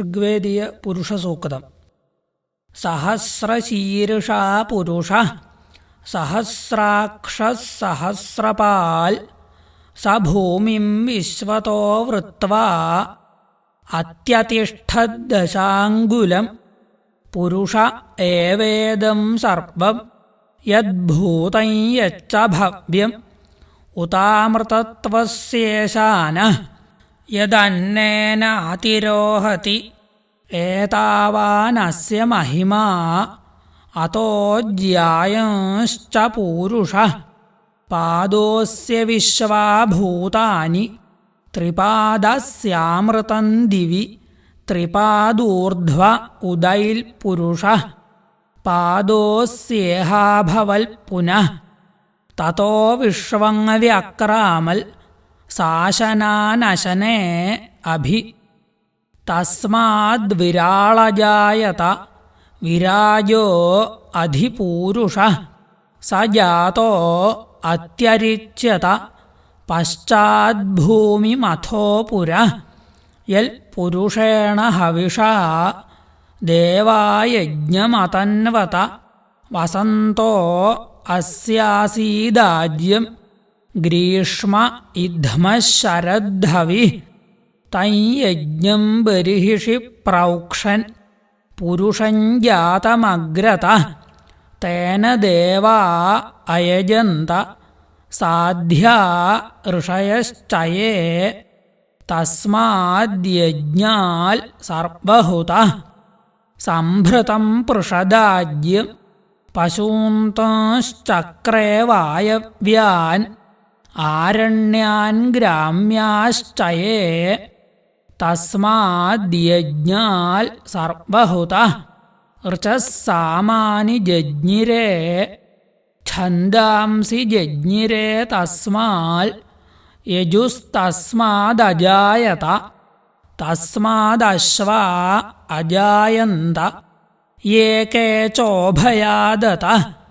ഋഗ്വേദീയ പുരുഷസൂക്തം. സഹസ്രശീർഷാ പുരുഷ സഹസ്രാക്ഷസഹസ്രപാൽ സ ഭൂമിം വിശ്വതോ വൃത്വാ അത്യതിഷ്ഠദ്ദശാങ്കുലം പുരുഷ ഏവേദം സർവം യദ്ഭൂതം യച്ച ഭവ്യം ഉതാമൃതത്വസ്യേശാന. യദന്നേനാതിരോഹതി ഏതാവാനസ്യ മഹിമാ അതോജ്യായശ്ച പൂരുഷ. പാദോസ്യ വിശ്വാഭൂതാനി ത്രിപാദസ്യാമൃതം ദിവി ത്രിപാദൂർധ്വ ഉദൈൽ പുരുഷ. പാദോസ്യേഹാഭവൽ പുനഃ തതോ വിശ്വങ്ങവ്യക്രാമൽ സാശനാനശനേ അഭി. തസ്മാദ്വിരാളജായത വിരാജോ അധിപൂരുഷ. സ ജാതോ അത്യരിച്യത പശ്ചാദ്ഭൂമിമഥോ പുര. യൽ പുരുഷേണ ഹവിഷ ദേവായജ്ഞമതന്വത വസന്തോ അസ്യാസീദാജ്യം ഗ്രീഷ്മ ഇധ്മശരദ്ധവി തൈയജ്ഞം ബരിഹിഷി പ്രൗക്ഷൻ പുരുഷഞ്ജാതമഗ്രത തേന ദേവാ അയജന്ത സാധ്യാ ഋഷയശ്ചയേ തസ്മാദ്യജ്ഞാൽ സർവഹുത സംഭൃതം പൃഷദാജ്യം പശൂന്തശ്ചക്രേ വായവ്യാൻ ആരണ്യാൻ ഗ്രാമ്യാശ്ചയേ തസ്മാദ്യജ്ഞാൽ സർവഹുത ഋചസാമാനി ജജ്ഞിരേ ഛന്ദാംസി ജജ്ഞിരേ തസ്മാൽ യജുസ്തസ്മാദജായത തസ്മാദശ്വാ അജായന്ത. ഏകേ ചോഭയാദത.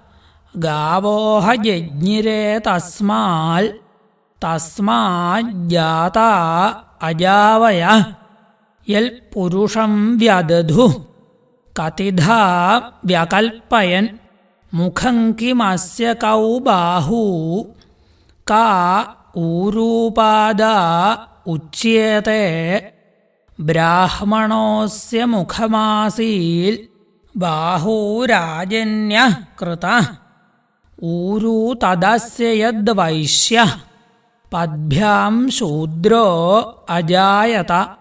ഗാവോഹ ജജ്ഞിരേ തസ്മാൽ തസ്മാജ്ജാത അജാവയ യൽ പുരുഷം വ്യദധു കതിധാ വ്യകൽപ്പയൻ മുഖം കിമസ്യ കൗ ബാഹൂ കാ ഊരൂപാദ ഉച്യത്തെ ബ്രാഹ്മണോസ്യ മുഖമാസീൽ ബാഹൂരാജന്യ കൃത. ऊरू तदस्य यद्वैश्यः पद्भ्यां शूद्रो अजायत।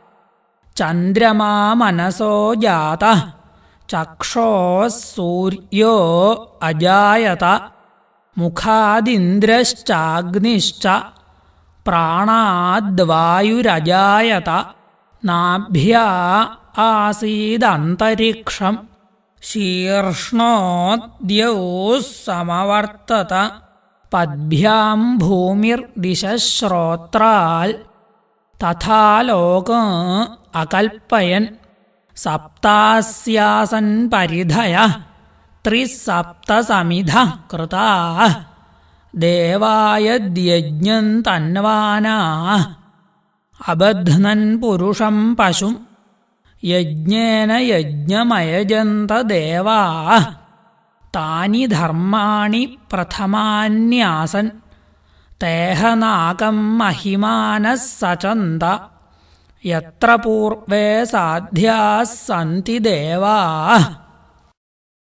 चन्द्रमा मनसो जातः चक्षोः सूर्यो अजायत। मुखादिन्द्रश्चाग्निश्च प्राणाद्वायुरजायत। नाभ्या आसीदन्तरिक्षम्। ശീർഷ്ണോദ്യൗ സമവർത്തത പദ്ഭ്യാം ഭൂമിർദിശ്രോത്രാൽ തഥാ ലോക അകൽപ്പയൻ സപ്താസ്യാസൻ പരിധയ ത്രിസപ്തസമിധ കൃതാ ദേവായദ്യജ്ഞം തന്വാനാ അബധ്നൻ പുരുഷം പശും യജ്ഞേന യജ്ഞമയജന്ത ദേവാ താനി ധർമാണി പ്രഥമാന്യാസൻ. തേഹനാകം മഹിമാനഃ സചന്ത യത്ര പൂർവേ സാധ്യാः സന്തി ദേവാः.